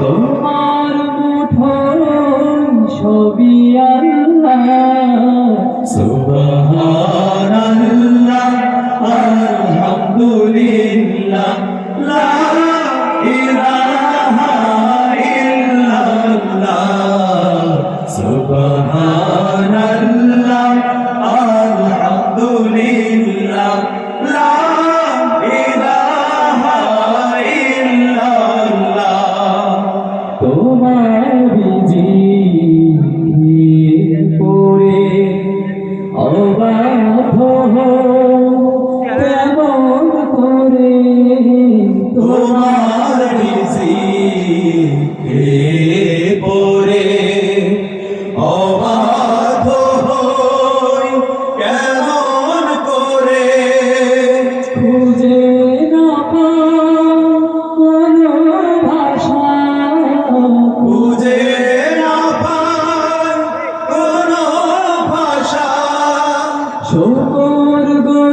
তোমার মুঠোর ছবি আল্লাহ। সুবহানাল্লাহ আলহামদুলিল্লাহ সুবহানাল্লাহ। অবাধ করব